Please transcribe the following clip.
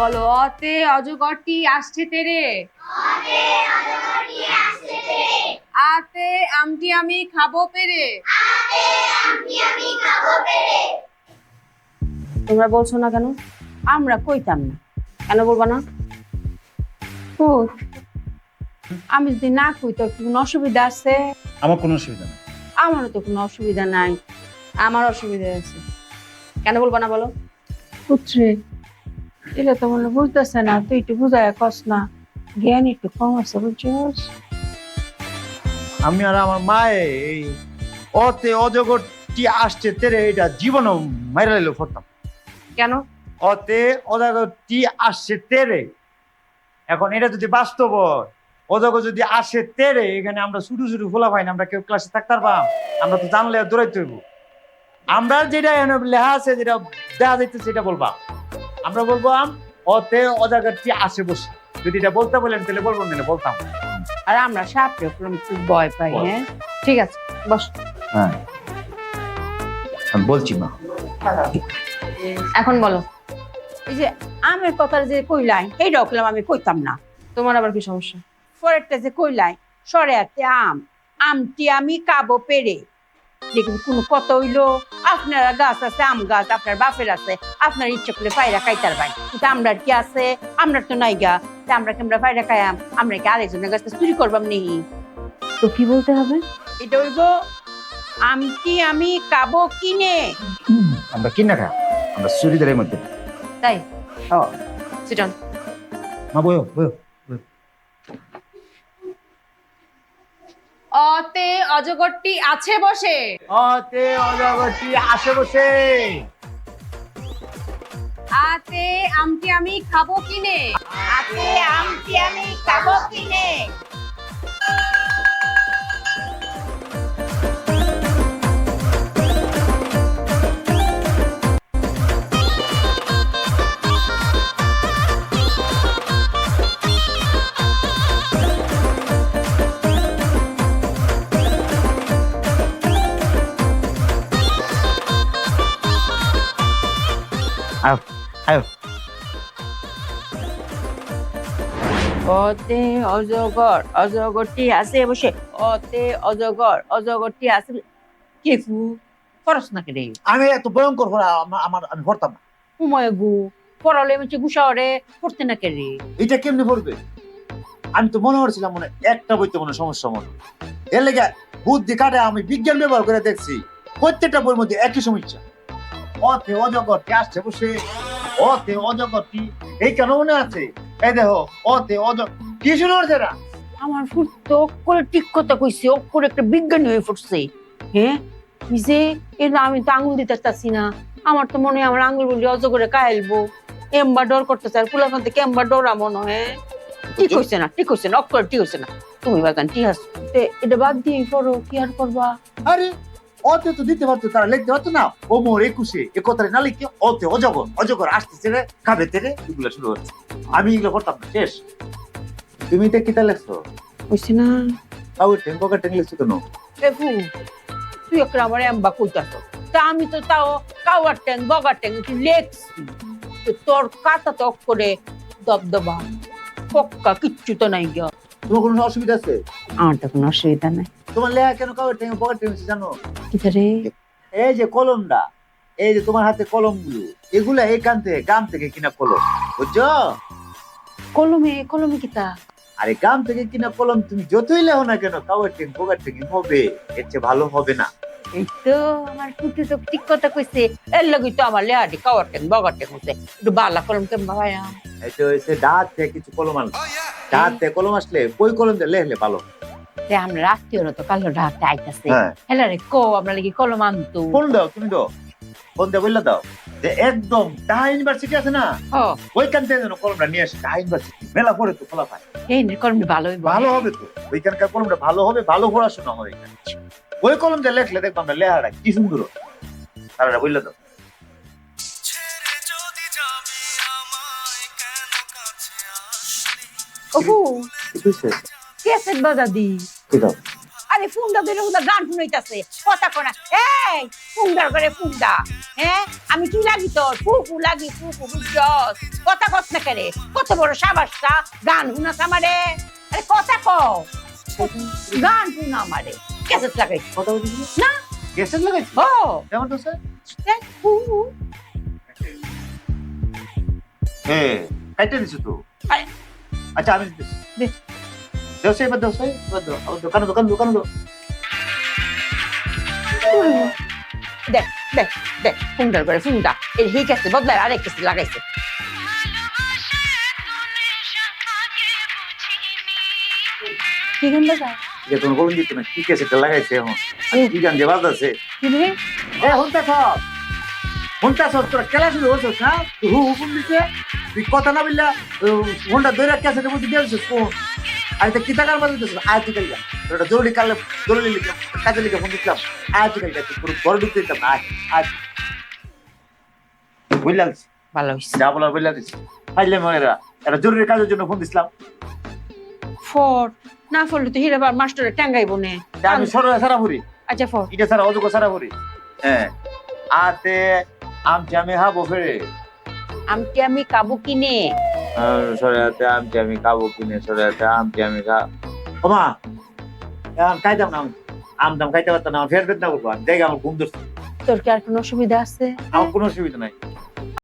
বলো অতে অজগরটি আসছে তেরে। আতে আমটি আমি খাব পেরে। তোমরা বলছো না কেন? আমরা কইতাম না। কেন বলবা না? আমি যদি না কই তোর কি কোনো অসুবিধা আছে? আমার কোনো অসুবিধা নেই। আমারও তো কোনো অসুবিধা নাই। আমার অসুবিধা আছে। কেন বলবা না বলো? পুত্রে এটা তো মনে বুঝতেছে না তুই একটু বুঝায় কস না। জ্ঞান একটু কম আছে বুঝছস? আমি আর আমার মায়ে এই অতে অজগরটি আসছে তেরে এটা জীবনও মাইরা লাইলো ফরতাম। কেন? অতে অজগরটি আসছে তেরে। এখন এটা যদি বাস্তব অজগর যদি আসে তেরে এখানে আমরা শুরু শুরু খোলা পাই না আমরা কেউ ক্লাসে থাকতে পারবাম আমরা তো জানলে দৌড়াইতে হইব। আমরা যেটা এখানে লেখা আছে যেটা দেখা যাইতেছে সেটা বলবা। আমরা বলব অতে অজগরটি আসে বসে। যদি এটা বলতে বলেন তাহলে বলব না বলতাম। আর আমরা সাপে খুব ভয় পাই হ্যাঁ? ঠিক আছে বস। হ্যাঁ। আমি বলছি মা। এখন বলো। এই যে আমের কথা যে কইলাই এইটাও কইলাম আমি কইতাম না। তোমার আবার কি সমস্যা? পরেরটা যে কইলাই সরে আছে আম। আমটি আমি কাবো পেরে দেখুন কোন কত হইল? আপনারা গাছ আছে আম গাছ আপনার বাপের আছে আপনার ইচ্ছে করলে পায়রা খাইতার ভাই কিন্তু আমরা কি আছে? আমরা তো নাই গা। তা আমরা কি আমরা পায়রা খাইয়াম? আমরা কি আরেকজনের গাছ চুরি করবাম নি? তো কি বলতে হবে? এটা হইব আমটি আমি কাবো কিনে? আমরা কিনা খা আমরা চুরিদারের মধ্যে। তাই? ও সিটন মা বয়ো বয়ো অতে অজগরটি আছে বসে। অতে অজগরটি আছে বসে। আতে আমটি আমি খাব কিনে। আতে আমটি আমি খাব কিনে। আয় আয় অতে অজগর অজগরটি আছে বসে অতে অজগর অজগরটি আছে বসে। কে কু রে? আমি এত ভয়ঙ্কর হলো আমার আমি ভরতাম না। উময় গু পড়ালে মিছে গুসাওরে পড়তে না কে রে? এটা কেমনে পড়বে? আমি তো মনে করছিলাম মনে একটা বইতে মনে সমস্যা মনে হয়। এর লেগে বুদ্ধি কাটে আমি বিজ্ঞান ব্যবহার করে দেখছি। প্রত্যেকটা বইয়ের মধ্যে একই সমস্যা। অতে অজগরটি আসছে বসে। অতে অজগরটি এই কেন মনে আছে? এই দেখো অতে অজ কি শুরু হচ্ছে না আমার ফুট তো করে ঠিক কথা কইছে ও করে একটা বিজ্ঞানী হয়ে পড়ছে হ্যাঁ এই যে? এর আমি তো আঙুল দিতে চাচ্ছি না। আমার তো মনে হয় আমার আঙুল বলি অজগরে কাহেলবো। এম্বা ডর করতেছে আর ফুলাফান থেকে এম্বা ডরা মনে হয় ঠিক হইছে না ঠিক হইছে না অক্ষর ঠিক হইছে না। তুমি বাগান ঠিক আছে। এটা বাদ দিয়ে পড়ো কি আর করবা? আরে অতে তো দিতে পারতো তারা লিখতে পারতো না। ও মোর একুশে এ কথাটা না লিখে অতে অজগর অজগর আসতেছে রে খাবে তেরে এগুলো শুরু হচ্ছে। আমি এগুলো করতাম না শেষ। তুমি তো কিতা লেখছো? হইছে না। তাও টেন পকেট টেন লিখছো কেন? দেখু তুই একটা আমার এম্বা কইতাছ। তা আমি তো তাও কাওয়ার ট্যাং বগার ট্যাং একটু লেখছি? তোর কাটা তো করে দবদবা। পক্কা কিচ্ছু তো নাই গিয়া তোমার কোনো অসুবিধা আছে? আমার তো কোনো অসুবিধা নাই। তোমার লেখা কেন কাউ টেন পকেট টেন জানো? এই যে কলমটা এই যে তোমার হাতে কলমগুলো এগুলা এখান থেকে গ্রাম থেকে কিনা কলম বুঝছ? কলমে কলমে কিতা? আরে গ্রাম থেকে কিনা কলম তুমি যতই লেখো না কেন কাউয়ের টেন পকেট টেন হবে এর চেয়ে ভালো হবে না। এই তো আমার কুটু তো ঠিক কথা কইছে এর লাগি তো আমার লেহাটি বগার হচ্ছে একটু বালা কলম কেমন ভাইয়া এই তো হয়েছে দাঁত থেকে কিছু কলম আনলো। দাঁত থেকে কলম আসলে বই কলম দিয়ে লেখলে ভালো তে আমরা রাত্রিও তো কালো ঢাকতে আইতাছে। হ্যাঁ। হেলা রে কো আমরা লাগি কলম আনতো। ফোন দাও তুমি দাও। ফোন দিয়ে বললে দাও। যে একদম ঢাকা ইউনিভার্সিটি আছে না ওইখান থেকে যেন কলমটা নিয়ে আসে ঢাকা ইউনিভার্সিটি। মেলা পরে তো খোলা পায়। এই নে কলমটি ভালো ভালো হবে তো। ওইখানকার কলমটা ভালো হবে ভালো পড়াশোনা হবে ওই কলম দিয়ে লেখলে দেখব আমরা লেখাটা কি সুন্দর। তারা বললে দাও। ওহু। কেসেট বাজা দি। আরে ফুন্ডা ধরে উদা গান শুনাইতাছে কথা কোনা। এই ফুন্ডার করে ফুন্ডা হ্যাঁ? আমি কি লাগি তোর? ফুফু লাগি ফুফু বুঝছস? কথা কস না কেরে কত বড় সাবাসটা গান শুনাস আমারে? আরে কথা ক গান শুনা আমারে। ক্যাসেট লাগাই। কথা না। গ্যাসের লাগাই ও। কেমন তো স্যার। হ্যাঁ কাইটে দিছো তো। আচ্ছা আমি দিতেছি। দে। সে এবার দেও আমার দোকানে দোকান দোকানে দাও দেখ দেখ দেখ ফুন্ডার করে ফুন্ডা এই হি ক্যাসেট বদলায় আরেক ক্যাসেট লাগাইছে কি গান বাজায় যে তোমার বলুন দিত না কি ক্যাসেটটা লাগাইছে এখন কি গান যে বাজছে কি রে এ হুনতা সব হুনতা সব তোরা খেলা শুরু হচ্ছিস না হুকুম দিছে তুই কথা না বললা হুন্ডা দৈরা ক্যাসেটের মধ্যে দিয়েছিস কোন আর এটা কিতা কার বাজে দিছিস আয় তুই জরুরি কালে জরুরি লিখে কাজে লিখে ফোন দিছিলাম। আয় তুই কালকা তুই পুরো ঘরে ঢুকতে দিতাম আয়। আয় বুঝলাম ভালো হইছে। যা বলার দিছি ফাইলে এটা জরুরি কাজের জন্য ফোন দিছিলাম। ফর। না ফরলে তো হিরাবার মাস্টারে টাঙ্গাইব নে। আমি সর সারা ভরি আচ্ছা ফর। এটা সারা অযোগ্য সারা ভরি হ্যাঁ। আতে আমি হাবো ফেরে? আমটি আমি কাবু কিনে? সরাতে আমটি আমি খাব কিনে সরাতে আমটি আমি খা ওমা এখন খাইতাম না আমি। আম দাম খাইতে পারতাম না ফের বেদনা করব আমি দেখে আমার ঘুম ধরছে। তোর কি আর কোনো অসুবিধা আছে? আমার কোনো অসুবিধা নাই।